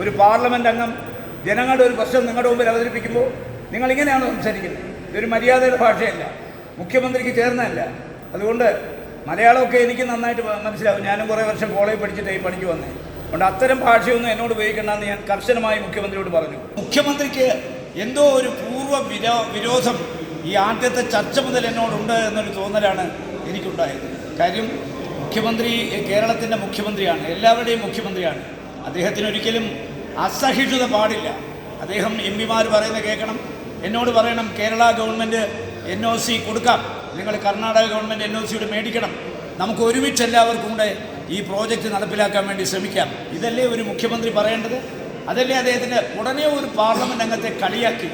ഒരു പാർലമെന്റ് അംഗം ജനങ്ങളുടെ ഒരു പ്രശ്നം നിങ്ങളുടെ മുമ്പിൽ അവതരിപ്പിക്കുമ്പോൾ നിങ്ങൾ ഇങ്ങനെയാണ് സംസാരിക്കുന്നത്? ഇതൊരു മര്യാദയുടെ ഭാഷയല്ല. മുഖ്യമന്ത്രിക്ക് ചേർന്നതല്ല. അതുകൊണ്ട് മലയാളമൊക്കെ എനിക്ക് നന്നായിട്ട് മനസ്സിലാവും. ഞാനും കുറേ വർഷം കോളേജ് പഠിച്ചിട്ട് ഈ പണിക്ക് വന്നേ. അതുകൊണ്ട് അത്തരം ഭാഷയൊന്നും എന്നോട് ഉപയോഗിക്കണ്ടെന്ന് ഞാൻ കർശനമായി മുഖ്യമന്ത്രിയോട് പറഞ്ഞു. മുഖ്യമന്ത്രിക്ക് എന്തോ ഒരു പൂർവ വിരോ വിരോധം ഈ ആദ്യത്തെ ചർച്ച മുതൽ എന്നോടുണ്ട് എന്നൊരു തോന്നലാണ് എനിക്കുണ്ടായത്. കാര്യം മുഖ്യമന്ത്രി കേരളത്തിന്റെ മുഖ്യമന്ത്രിയാണ് എല്ലാവരുടെയും മുഖ്യമന്ത്രിയാണ്. അദ്ദേഹത്തിന് ഒരിക്കലും അസഹിഷ്ണുത പാടില്ല. അദ്ദേഹം എം പിമാർ പറയുന്നത് കേൾക്കണം. എന്നോട് പറയണം Kerala government N O C കൊടുക്കാം. നിങ്ങൾ കർണാടക ഗവൺമെന്റ് എൻ ഒ സിയുടെ മേടിക്കണം. നമുക്ക് ഒരുമിച്ച് എല്ലാവർക്കും കൂടെ ഈ പ്രോജക്റ്റ് നടപ്പിലാക്കാൻ വേണ്ടി ശ്രമിക്കാം. ഇതല്ലേ ഒരു മുഖ്യമന്ത്രി പറയേണ്ടത്? അതല്ലേ അദ്ദേഹത്തിന്റെ ഉടനെ ഒരു പാർലമെന്റ് അംഗത്തെ കളിയാക്കി?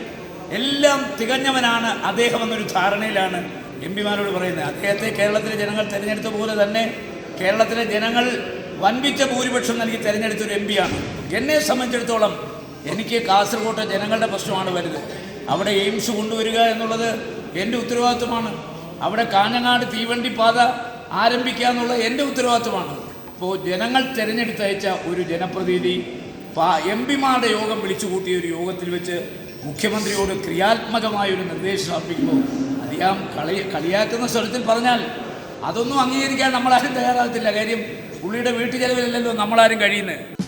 എല്ലാം തികഞ്ഞവനാണ് അദ്ദേഹം എന്നൊരു ധാരണയിലാണ് എം പിമാരോട് പറയുന്നത്. അദ്ദേഹത്തെ കേരളത്തിലെ ജനങ്ങൾ തിരഞ്ഞെടുത്ത പോലെ തന്നെ കേരളത്തിലെ ജനങ്ങൾ വൻപിച്ച ഭൂരിപക്ഷം നൽകി തിരഞ്ഞെടുത്ത ഒരു എം പിയാണ് എന്നെ സംബന്ധിച്ചിടത്തോളം എനിക്ക് കാസർഗോട്ടെ ജനങ്ങളുടെ പ്രശ്നമാണ് വലുത്. അവിടെ എയിംസ് കൊണ്ടുവരിക എന്നുള്ളത് എന്റെ ഉത്തരവാദിത്വമാണ്. അവിടെ കാഞ്ഞങ്ങാട് തീവണ്ടി പാത ആരംഭിക്കുക എന്നുള്ളത് എന്റെ ഉത്തരവാദിത്വമാണ്. ഇപ്പോൾ ജനങ്ങൾ തിരഞ്ഞെടുത്തയച്ച ഒരു ജനപ്രതിനിധി എം പിമാരുടെ യോഗം വിളിച്ചു കൂട്ടിയ ഒരു യോഗത്തിൽ വെച്ച് മുഖ്യമന്ത്രിയോട് ക്രിയാത്മകമായ ഒരു നിർദ്ദേശം അർപ്പിക്കുമ്പോൾ അറിയാം കളി കളിയാക്കുന്ന സ്ഥലത്തിൽ പറഞ്ഞാൽ അതൊന്നും അംഗീകരിക്കാൻ നമ്മളാരും തയ്യാറാകത്തില്ല. കാര്യം പുള്ളിയുടെ വീട്ടു ചെലവിലല്ലല്ലോ നമ്മളാരും കഴിയുന്നത്